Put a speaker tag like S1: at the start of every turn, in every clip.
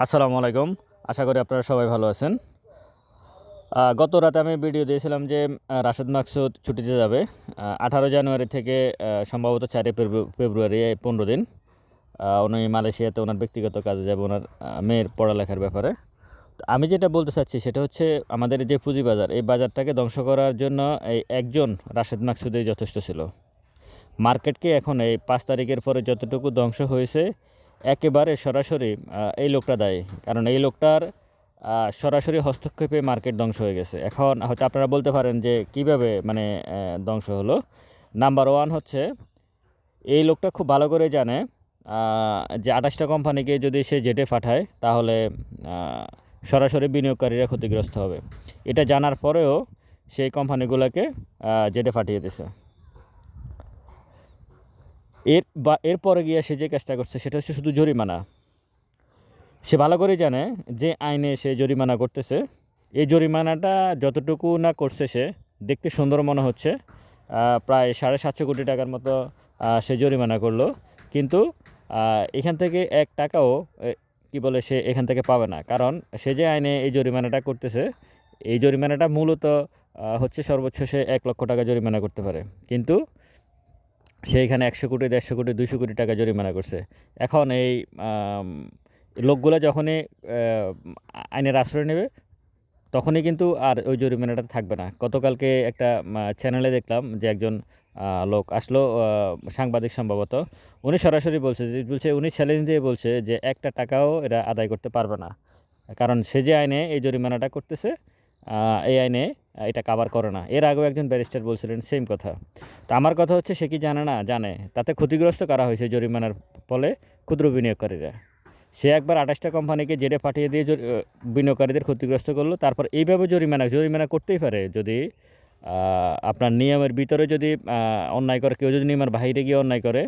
S1: আসসালামু আলাইকুম। আশা করি আপনারা সবাই ভালো আছেন। গত রাতে আমি ভিডিও দিয়েছিলাম যে রাশেদ মাকসুদ ছুটিতে যাবে। আঠারো জানুয়ারি থেকে সম্ভবত চারই ফেব্রুয়ারি পনেরো দিন। উনি মালয়েশিয়াতে ওনার ব্যক্তিগত কাজে যাবে, ওনার মেয়ের পড়ালেখার ব্যাপারে। আমি যেটা বলতে চাচ্ছি, সেটা হচ্ছে আমাদের যে পুঁজিবাজার এই বাজারটাকে ধ্বংস করার জন্য এই একজন রাশেদ মাকসুদই যথেষ্ট ছিল। মার্কেটকে এখন এই পাঁচ তারিখের পরে যতটুকু ধ্বংস হয়েছে একেবারে সরাসরি এই লোকটা দায়ী। কারণ এই লোকটার সরাসরি হস্তক্ষেপে মার্কেট ধ্বংস হয়ে গেছে। এখন হয়তো আপনারা বলতে পারেন যে কীভাবে মানে ধ্বংস হলো। নাম্বার ওয়ান হচ্ছে, এই লোকটা খুব ভালো করে জানে যে আঠাশটা কোম্পানিকে যদি সে জেটে পাঠায়, তাহলে সরাসরি বিনিয়োগকারীরা ক্ষতিগ্রস্ত হবে। এটা জানার পরেও সেই কোম্পানিগুলোকে জেটে পাঠিয়ে দিছে। এর বা এরপরে গিয়ে সে যে কাজটা করছে, সেটা হচ্ছে শুধু জরিমানা। সে ভালো করে জানে যে আইনে সে জরিমানা করতেছে। এই জরিমানাটা যতটুকু না করছে সে, দেখতে সুন্দর মনে হচ্ছে। প্রায় সাড়ে সাতশো কোটি টাকার মতো সে জরিমানা করল। কিন্তু এখান থেকে এক টাকাও কি বলে, সে এখান থেকে পাবে না। কারণ সে যে আইনে এই জরিমানাটা করতেছে, এই জরিমানাটা মূলত হচ্ছে সর্বোচ্চ সে এক লক্ষ টাকা জরিমানা করতে পারে। কিন্তু সে এখানে একশো কোটি, দেড়শো কোটি দুশো কোটি টাকা জরিমানা করছে। এখন এই লোকগুলো যখনই আইনের আশ্রয় নেবে, তখনই কিন্তু আর ওই জরিমানাটা থাকবে না। গতকালকে একটা চ্যানেলে দেখলাম যে একজন লোক আসলো সাংবাদিক সম্ভবত। উনি সরাসরি বলছে যে, বলছে উনি চ্যালেঞ্জ দিয়ে বলছে যে একটা টাকাও এরা আদায় করতে পারবে না। কারণ সে যে আইনে এই জরিমানাটা করতেছে এই আইনে এটা কাভার করে না। এর আগেও একজন ব্যারিস্টার বলছিলেন সেম কথা। তো আমার কথা হচ্ছে, সে কি জানে না? জানে। তাতে ক্ষতিগ্রস্ত করা হয়েছে জরিমানার ফলে? ক্ষুদ্র বিনিয়োগকারীরা। সে একবার আঠাশটা কোম্পানিকে জেডে পাঠিয়ে দিয়ে বিনিয়োগকারীদের ক্ষতিগ্রস্ত করল। তারপর এইভাবে জরিমানা জরিমানা করতেই পারে যদি আপনার নিয়মের ভিতরে যদি অন্যায় করে, কেউ যদি নিয়মের বাইরে গিয়ে অন্যায় করে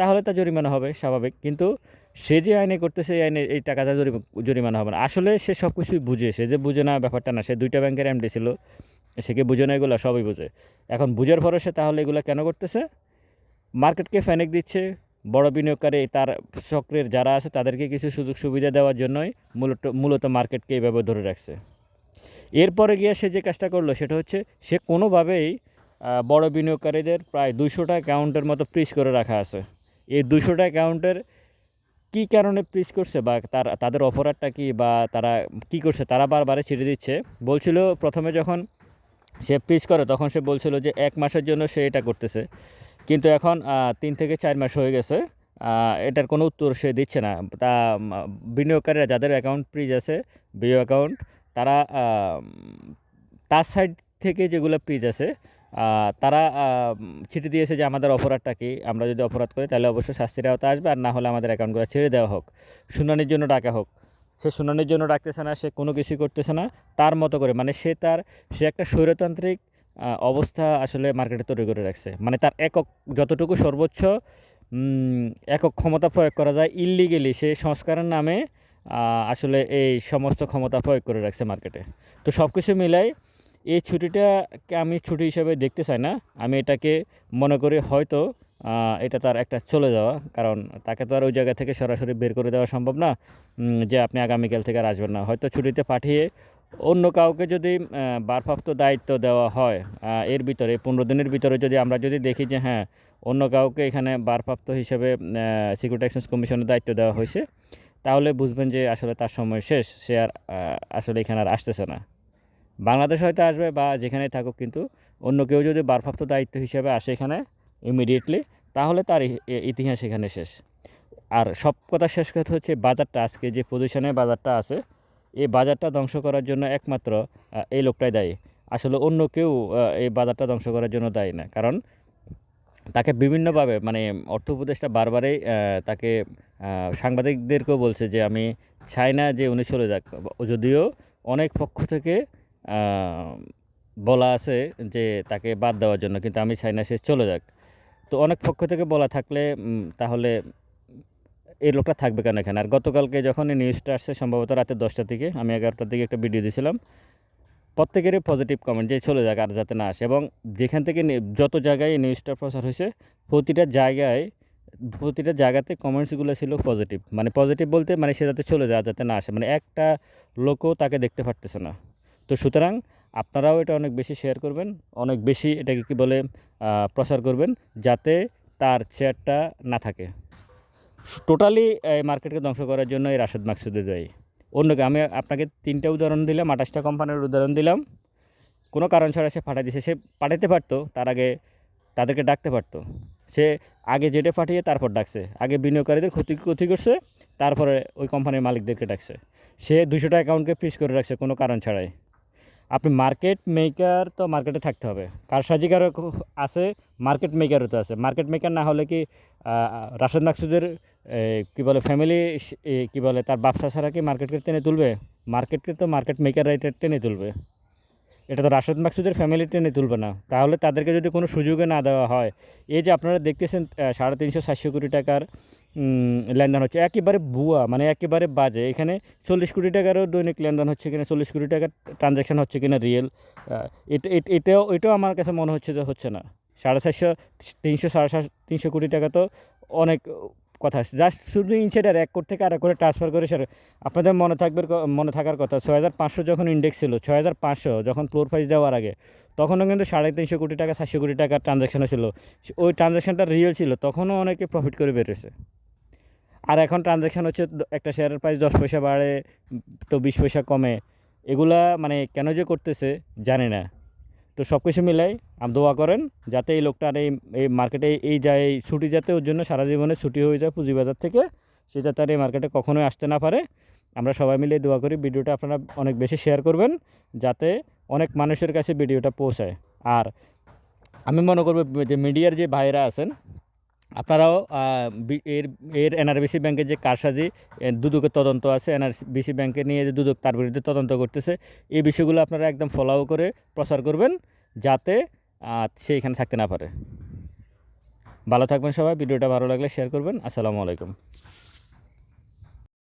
S1: তাহলে তা জরিমানা হবে, স্বাভাবিক। কিন্তু সে যে আইনে করতেছে, এই আইনে এই টাকাটা জরি- জরিমানা হবে না। আসলে সে সব কিছুই বুঝে, সে যে বুঝে না ব্যাপারটা না, সে দুইটা ব্যাংকের এমডি ছিল, সে কি বুঝে না এগুলো? সবই বুঝে। এখন বুঝার পরে সে তাহলে এগুলো কেন করতেছে? মার্কেটকে ফ্যানেক দিচ্ছে, বড় বিনিয়োগকারী, তার চক্রের যারা আছে, তাদেরকে কিছু সুযোগ সুবিধা দেওয়ার জন্যই মূলত মূলত মার্কেটকে এইভাবে ধরে রাখছে। এরপরে গিয়ে সে যে কাজটা করল, সেটা হচ্ছে সে কোনোভাবেই বড় বিনিয়োগকারীদের প্রায় দুশোটা অ্যাকাউন্টের মতো ফ্রিজ করে রাখা আছে। এই দুশোটা অ্যাকাউন্টের কী কারণে ফ্রিজ করছে বা তার, তাদের অপরাধটা কি বা তারা কি করছে, তারা বারবারে ছেড়ে দিচ্ছে? বলছিল প্রথমে যখন সে ফ্রিজ করে, তখন সে বলছিল যে এক মাসের জন্য সে এটা করতেছে। কিন্তু এখন তিন থেকে চার মাস হয়ে গেছে এটার কোনো উত্তর সে দিচ্ছে না। তা বিনিয়োগকারীরা যাদের অ্যাকাউন্ট ফ্রিজ আছে বিও অ্যাকাউন্ট তারা তার সাইড থেকে যেগুলো ফ্রিজ আছে তারা চিঠি দিয়েছে যে আমাদের অপরাধটা কি? আমরা যদি অপরাধ করি, তাহলে অবশ্যই শাস্তির আওতা আসবে। আর না হলে আমাদের অ্যাকাউন্টগুলো ছেড়ে দেওয়া হোক। শুনানির জন্য ডাকা হোক। সে শুনানির জন্য ডাকতেছে না, সে কোনো কিছুই করতেছে না। তার মতো করে মানে সে তার, সে একটা স্বৈরতান্ত্রিক অবস্থা আসলে মার্কেটে তৈরি করে রাখছে। মানে তার একক, যতটুকু সর্বোচ্চ একক ক্ষমতা প্রয়োগ করা যায় ইল্লিগেলি সে সংস্কারের নামে আসলে এই সমস্ত ক্ষমতা প্রয়োগ করে রাখছে মার্কেটে। তো সব কিছু মিলাই এই ছুটিটাকে আমি ছুটি হিসেবে দেখতে চাই না। আমি এটাকে মনে করি হয়তো এটা তার একটা চলে যাওয়া। কারণ তাকে তো আর ওই জায়গা থেকে সরাসরি বের করে দেওয়া সম্ভব না। যে আপনি আগামীকাল থেকে আর আসবেন না। হয়তো ছুটিতে পাঠিয়ে অন্য কাউকে যদি আহ, ভারপ্রাপ্ত দায়িত্ব দেওয়া হয় এর ভিতরে পনেরো দিনের ভিতরে যদি আমরা যদি দেখি যে হ্যাঁ অন্য কাউকে এখানে ভারপ্রাপ্ত হিসেবে সিকিউরিটি এক্সচেঞ্জ কমিশনের দায়িত্ব দেওয়া হয়েছে তাহলে বুঝবেন যে আসলে তার সময় শেষ। সে আর আসলে এখানে আর আসতেছে না। বাংলাদেশ হয়তো আসবে বা যেখানেই থাকুক কিন্তু অন্য কেউ যদি বারপ্রাপ্ত দায়িত্ব হিসেবে আসে এখানে ইমিডিয়েটলি তাহলে তার ইতিহাস এখানে শেষ। আর সব কথা শেষ কথা হচ্ছে বাজারটা আজকে যে পজিশনে বাজারটা আছে, এই বাজারটা ধ্বংস করার জন্য একমাত্র এই লোকটাই দায়ী। আসলে অন্য কেউ এই বাজারটা ধ্বংস করার জন্য দায়ী না। কারণ তাকে বিভিন্নভাবে মানে অর্থ উপদেষ্টা বারবারই তাকে সাংবাদিকদেরকেও বলছে যে, আমি চাই না যে উনি চলে যাক। যদিও অনেক পক্ষ থেকে বলা আছে যে তাকে বাদ দেওয়ার জন্য, কিন্তু আমি চাই না সে চলে যাক। তো অনেক পক্ষ থেকে বলা থাকলে তাহলে এই লোকটা থাকবে কেন এখানে? আর গতকালকে যখন এই নিউজটা আসছে, সম্ভবত রাতে দশটা থেকে, আমি এগারোটার দিকে একটা ভিডিও দিয়েছিলাম। প্রত্যেকেরই পজিটিভ কমেন্ট যে চলে যাক আর যাতে না আসে। এবং যেখান থেকে যত জায়গায় এই নিউজটা প্রচার হয়েছে, প্রতিটা জায়গায়, প্রতিটা জায়গাতে কমেন্টসগুলো ছিল পজিটিভ মানে পজিটিভ বলতে মানে সে যাতে চলে যায় যাতে না আসে। মানে একটা লোকও তাকে দেখতে পারতেছে না। তো সুতরাং আপনারাও এটা অনেক বেশি শেয়ার করবেন, অনেক বেশি এটাকে কি বলে প্রচার করবেন যাতে তার চেয়ারটা না থাকে। টোটালি এই মার্কেটকে ধ্বংস করার জন্য এই রাশেদ মাকসুদে যাই। অন্যকে আমি আপনাকে তিনটা উদাহরণ দিলাম, আঠাশটা কোম্পানির উদাহরণ দিলাম। কোনো কারণ ছাড়া সে পাঠিয়ে দিছে, সে পাঠাতে পারতো, তার আগে তাদেরকে ডাকতে পারতো। সে আগে যেটা পাঠিয়ে তারপর ডাকছে, আগে বিনিয়োগকারীদের ক্ষতি ক্ষতি করছে, তারপরে ওই কোম্পানির মালিকদেরকে ডাকছে। সে দুশোটা অ্যাকাউন্টকে ফ্রিজ করে রাখছে কোনো কারণ ছাড়াই। আপনি মার্কেট মেকার তো মার্কেটে থাকতে হবে। কারসাজিকারও আছে মার্কেট মেকারও তো আছে। মার্কেট মেকার না হলে কি রাশেদ মাকসুদের কী বলে ফ্যামিলি কী বলে, তার ব্যবসা ছাড়া কি মার্কেটকে টেনে তুলবে? মার্কেটকে তো মার্কেট মেকার রাইটার টেনে তুলবে। এটা তো রাশেদ মাকসুদের ফ্যামিলি টেনে তুলবে না। তাহলে তাদেরকে যদি কোনো সুযোগে না দেওয়া হয়, এই যে আপনারা দেখতেছেন সাড়ে তিনশো সাতশো কোটি টাকার লেনদেন হচ্ছে। একেবারে ভুয়া মানে একেবারে বাজে। এখানে চল্লিশ কোটি টাকারও দৈনিক লেনদেন হচ্ছে কিনা, চল্লিশ কোটি টাকার ট্রানজ্যাকশন হচ্ছে কিনা রিয়েল এটা এট- এটাও এটাও আমার কাছে মনে হচ্ছে যে হচ্ছে না। সাড়ে চারশো, তিনশো, সাড়ে সাত তিনশো কোটি টাকা তো অনেক কথা জাস্ট শুধু ইনসাইডার এক কোটি থেকে আরেক করে ট্রান্সফার করে সেটা আপনাদের মনে থাকবে মনে থাকার কথা, ছয় হাজার পাঁচশো যখন ইন্ডেক্স ছিল, ছয় হাজার পাঁচশো যখন ফ্লোর প্রাইস দেওয়ার আগে, তখনও কিন্তু সাড়ে তিনশো কোটি টাকা, সাতশো কোটি টাকার ট্রানজ্যাকশনও ছিল। ওই ট্রানজ্যাকশনটা রিয়েল ছিল, তখনও অনেকে প্রফিট করে বেরোছে আর এখন ট্রানজ্যাকশন হচ্ছে একটা শেয়ারের প্রাইস দশ পয়সা বাড়ে, তো বিশ পয়সা কমে। এগুলা মানে কেন যে করতেছে, জানি না। তো সব কিছু মিলাই আপ দোয়া করেন যাতে এই লোকটার এই এই মার্কেটে এই যায়, এই ছুটি যাতে ওর জন্য সারা জীবনে ছুটি হয়ে যায় পুঁজিবাজার থেকে, সে যাতে আর এই মার্কেটে কখনোই আসতে না পারে। আমরা সবাই মিলে দোয়া করি ভিডিওটা আপনারা অনেক বেশি শেয়ার করবেন যাতে অনেক মানুষের কাছে ভিডিওটা পৌঁছায়। আর আমি মনে করব যে মিডিয়ার যে ভাইরা আছেন আপনারাও এর এর এনআরবিসি ব্যাংকের যে কারসাজি দুদকের তদন্ত আছে, এনআরবিসি ব্যাংকে নিয়ে যে দুদক তার বিরুদ্ধে তদন্ত করতেছে, এই বিষয়গুলো আপনারা একদম ফলো করে প্রচার করবেন, যাতে সে এখানে থাকতে না পারে। ভালো থাকবেন সবাই, ভিডিওটা ভালো লাগলে শেয়ার করবেন, আসসালামু আলাইকুম।